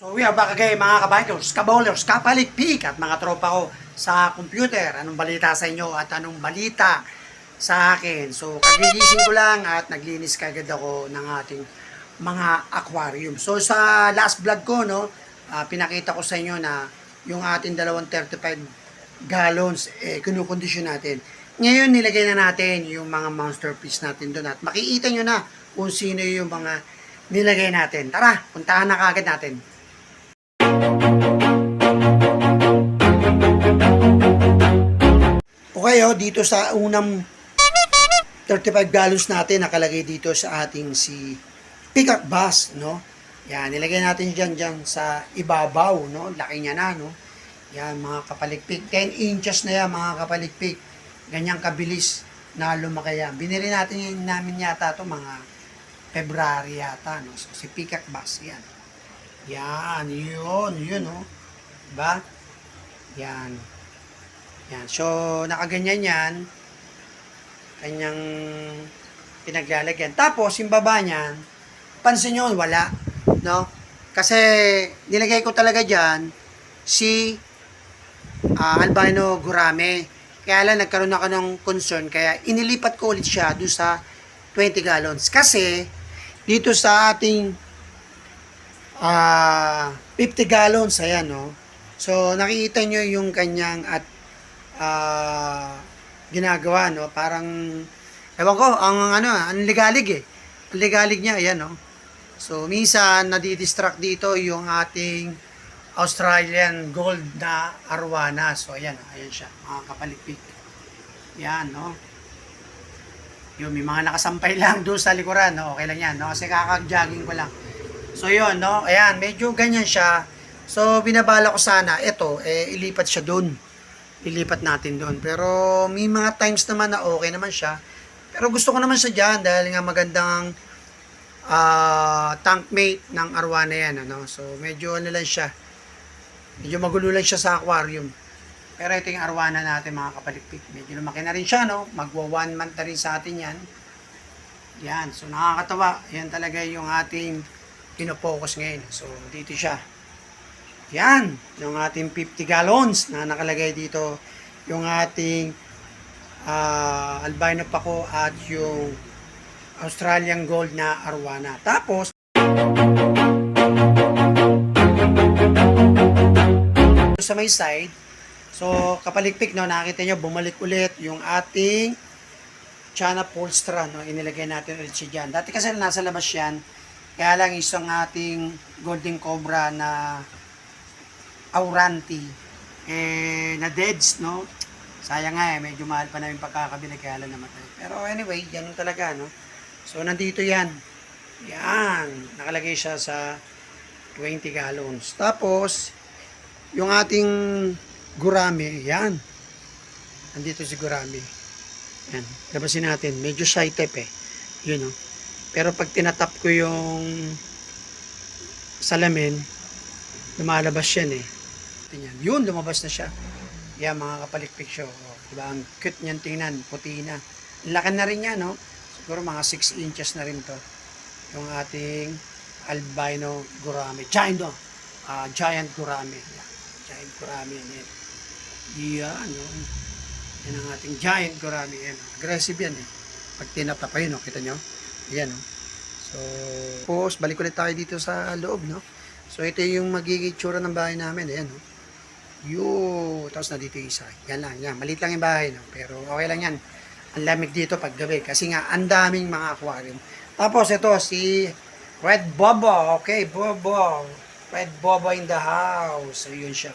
So we are back again mga kabikers, kabowlers, kapalikpik at mga tropa ko sa computer. Anong balita sa inyo at anong balita sa akin. So kagigising ko lang at naglinis kagad ako ng ating mga aquarium. So sa last vlog ko, no, ah, pinakita ko sa inyo na yung ating dalawang 35 gallons, eh, kinukondisyon natin. Ngayon, nilagay na natin yung mga monster fish natin doon at makikita nyo na kung sino yung mga nilagay natin. Tara, puntahan na kagad natin. Okay, oh, dito sa unang 35 gallons natin, nakalagay dito sa ating si Peacock Bass, no? Yan, nilagay natin dyan, dyan sa ibabaw, no? Laki niya na, no? Yan, mga kapalikpik. 10 inches na yan, mga kapalikpik. Ganyang kabilis na lumaki yan. Binili natin yan namin yata to mga February yata, no? So, si Peacock Bass, yan. Yan, yun, yun, no? Diba? Yan. Yan. So, nakaganyan yan. Kanyang pinaglalagyan. Tapos, yung baba niyan, pansin nyo, wala. No? Kasi, nilagay ko talaga dyan, si ah, albino gurame. Kaya lang, nagkaroon ako ng concern. Kaya, inilipat ko ulit siya doon sa 20 gallons. Kasi, dito sa ating ah 50 gallons, ayan, no? So, nakikita nyo yung kanyang at ah, ginagawa, no? Parang, ewan ko, ang ano, ang ligalig eh. Ang ligalig niya, ayan, no? So, minsan, nadidistract dito yung ating Australian gold na arwana. So, ayan, ayan siya, mga kapalikpik. Yan, no? Yung may mga nakasampay lang doon sa likuran, no? Okay lang yan, no? Kasi kakag-jogging ko lang. So, yun, no? Ayan, medyo ganyan siya. So, binabala ko sana, ito, eh, ilipat siya doon. Ilipat natin doon. Pero, may mga times naman na okay naman siya. Pero gusto ko naman siya dyan dahil nga magandang ah tank mate ng arwana yan. Ano? So, medyo ano lang siya. Medyo magulo lang siya sa aquarium. Pero ito yung arwana natin mga kapalikpik. Medyo lumaki na rin siya, no? Magwa one month na rin sa atin yan. Yan. So, nakakatawa. Yan talaga yung ating pinopokus ngayon. So, dito siya. Yan. Yung ating 50 gallons na nakalagay dito. Yung ating ah, albino pako at yung Australian gold na arwana. Tapos, sa may side, so kapalikpik no, nakita nyo, bumalik ulit yung ating Chana Polstra, no, inilagay natin ulit siya dyan. Dati kasi nasa labas yan, kaya lang isang ating Golden Cobra na Auranti, eh, na deads, no? Sayang nga eh, medyo mahal pa namin pagkakabili kaya lang namatay. Pero anyway, ganun talaga, no? So, nandito yan. Yan. Nakalagay siya sa 20 gallons. Tapos, yung ating gurami, yan. Nandito si gurami. Yan. Labasin natin. Medyo shy type eh. Yun oh. Pero pag tinatap ko yung salamin, lumalabas yan eh. Tingnan. Yun, lumabas na siya. Yan, mga kapalikpik siya. Oh, diba? Ang cute niyan tingnan. Puti na. Laki na rin yan, no? Siguro mga 6 inches na rin to. Yung ating albino gurame. Giant, no? Ah, giant gurame. Yan. Giant gurame. Yan. Yan, no? Yan ang ating giant gurame. Yan. Aggressive yan, eh. Pag tinatapa yun, no? Kita nyo? Yan, no? So, tapos, balik ulit tayo dito sa loob, no? So, ito yung magiging tsura ng bahay namin. Ayan, no? Yun. Tapos na dito yung isa. Yan lang, yan. Maliit lang yung bahay, no? Pero okay lang yan. Ang lamig dito pag gabi. Kasi nga, ang daming mga aquarium. Tapos, ito, si Red Bobo. Okay, Bobo. Red Bobo in the house. So, yun siya.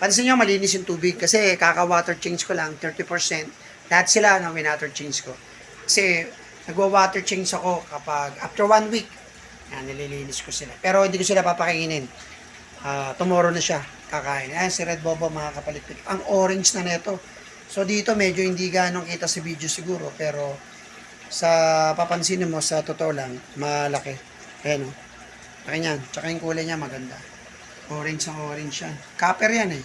Pansin nyo, malinis yung tubig. Kasi, kaka-water change ko lang, 30%. Lahat sila, no, water change ko. Kasi, nagwa-water change ako kapag after one week. Yan, nililinis ko sila. Pero hindi ko sila papakainin. Ah, tomorrow na siya kakain. Ayan, si Red Bobo mga kapalitpik. Ang orange na neto. So dito medyo hindi ganong kita sa video siguro. Pero sa papansinin mo sa totoo lang, malaki. Ayan o. Laki niyan. Tsaka yung kulay niya maganda. Orange ang orange yan. Copper yan eh.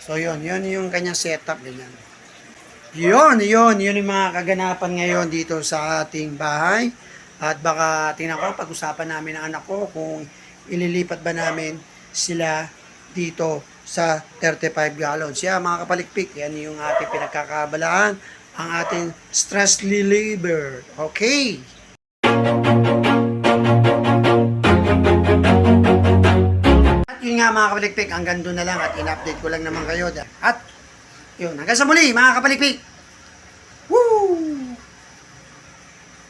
So yun, yun yung kanyang setup. Ganyan. Yun, yun, yun yung mga kaganapan ngayon dito sa ating bahay. At baka tingnan ko, pag-usapan namin ng anak ko kung ililipat ba namin sila dito sa 35 gallons. Yan mga kapalikpik, yan yung ating pinagkakabalaan, ang ating stress reliever. Okay. At yun nga mga kapalikpik, hanggang doon na lang at in-update ko lang naman kayo. At yun, hanggang sa muli mga kapalikpik.